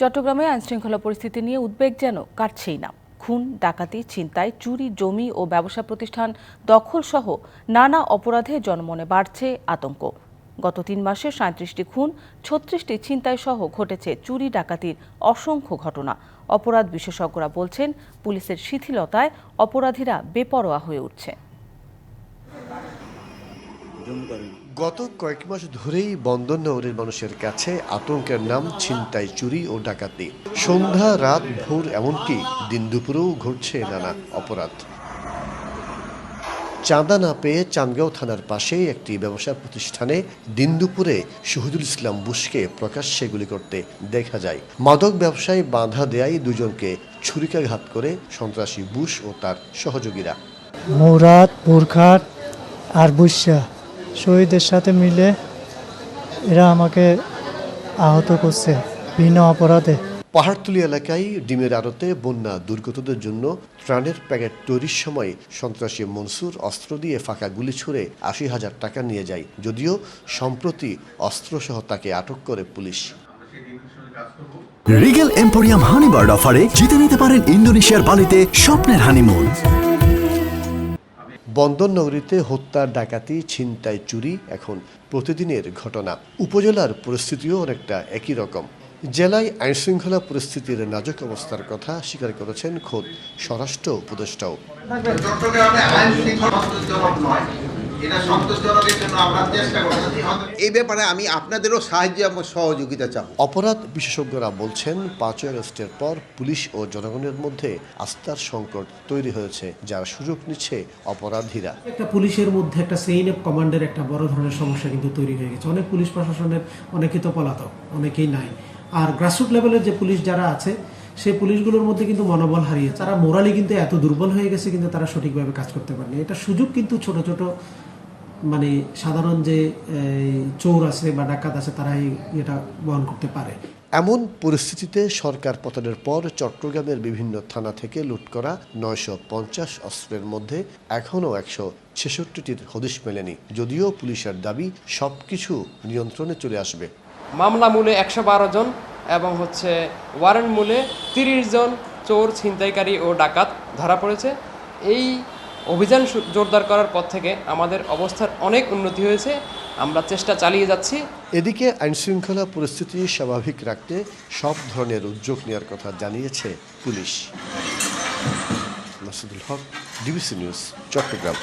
চট্টগ্রামে আইনশৃঙ্খলা পরিস্থিতি নিয়ে উদ্বেগ যেন কাটছেই না। খুন, ডাকাতি, ছিনতাই, চুরি, জমি ও ব্যবসা প্রতিষ্ঠান দখল সহ নানা অপরাধে জনমনে বাড়ছে আতঙ্ক। গত তিন মাসে সাঁত্রিশটি খুন, ছত্রিশটি ছিনতাই সহ ঘটেছে চুরি, ডাকাতির অসংখ্য ঘটনা। অপরাধ বিশেষজ্ঞরা বলছেন, পুলিশের শিথিলতায় অপরাধীরা বেপরোয়া হয়ে উঠছে। গত কয়েক মাস ধরেই বন্দর নগরীর মানুষের কাছে আতঙ্কের নাম ছিনতাই চুরি ও ডাকাতি। সন্ধ্যা রাত ভোর এমনকি দিন দুপুরেও ঘটছে নানা অপরাধ। চাঁদা না পেয়ে চান্দগাঁও থানার পাশে একটি ব্যবসা প্রতিষ্ঠানে দিন দুপুরে শহীদুল ইসলাম বুশকে প্রকাশ্যে গুলি করতে দেখা যায়। মাদক ব্যবসায় বাধা দেয় দুজনকে ছুরিকাঘাত করে সন্ত্রাসী বুশ ও তার সহযোগীরা। মৌরাত বুরখাট আর বুসা শহীদের সাথে মিলে এরা আমাকে আহত করছে ভিন্ন অপরাধে। পাহাড়তলি এলাকায় ডিমের আড়তে বন্যা দুর্গতদের জন্য ত্রাণের প্যাকেট তৈরির সময় সন্ত্রাসী মনসুর অস্ত্র দিয়ে ফাঁকা গুলি ছুড়ে আশি হাজার টাকা নিয়ে যায়। যদিও সম্প্রতি অস্ত্রসহ তাকে আটক করে পুলিশ। রিগেল এম্পোরিয়াম হানিবার্ড অফারে জিতে নিতে পারেন ইন্দোনেশিয়ার বালিতে স্বপ্নের হানিমুন। বন্দর নগরীতে হত্যা ডাকাতি, ছিনতাই, চুরি এখন প্রতিদিনের ঘটনা। উপজেলার পরিস্থিতিও অনেকটা একই রকম। জেলায় আইনশৃঙ্খলা পরিস্থিতির নাজক অবস্থার কথা স্বীকার করেছেন খোদ স্বরাষ্ট্র উপদেষ্টাও। এটা সন্তোষজনকের জন্য আমরা চেষ্টা করতেছি এই ব্যাপারে আমি আপনাদেরও সাহায্য এবং সহযোগিতা চাব। অপরাধ বিশেষজ্ঞরা বলছেন পাঁচই আগস্টের পর পুলিশ ও জনগণের মধ্যে আস্থার সংকট তৈরি হয়েছে যার সুযোগ নিচ্ছে অপরাধীরা। একটা পুলিশের মধ্যে একটা সেইন অফ কমান্ডের একটা বড় ধরনের সমস্যা কিন্তু তৈরি হয়ে গেছে। অনেক পুলিশ প্রশাসনের অনেকেই তো পলাতক অনেকেই নাই। আর গ্রাসরুট লেভেলের যে পুলিশ যারা আছে সেই পুলিশগুলোর মধ্যে কিন্তু মনোবল হারিয়ে তারা মোরালি কিন্তু এত দুর্বল হয়ে গেছে কিন্তু তারা সঠিকভাবে কাজ করতে পারেনি। এটা সুযোগ কিন্তু ছোট ছোট মানে সাধারণ যে চোর আছে বা ডাকাত আছে তারা এই এটা বহন করতে পারে। এমন পরিস্থিতিতে সরকার পতনের পর চট্টগ্রামের বিভিন্ন থানা থেকে লুট করা নয়শো পঞ্চাশ অস্ত্রের মধ্যে এখনও একশো ছেষট্টিটির হদিশ মেলেনি। যদিও পুলিশের দাবি সবকিছু নিয়ন্ত্রণে চলে আসবে। মামলা মূলে একশো বারো জন এবং হচ্ছে ওয়ারেন্ট মূলে তিরিশ জন চোর ছিনতাইকারী ও ডাকাত ধরা পড়েছে। এই অভিযান জোরদার করার পর থেকে আমাদের অবস্থার অনেক উন্নতি হয়েছে। আমরা চেষ্টা চালিয়ে যাচ্ছি। এদিকে আইনশৃঙ্খলা পরিস্থিতি স্বাভাবিক রাখতে সব ধরনের উদ্যোগ নেওয়ার কথা জানিয়েছে police. Haque, DBC news, Chattogram.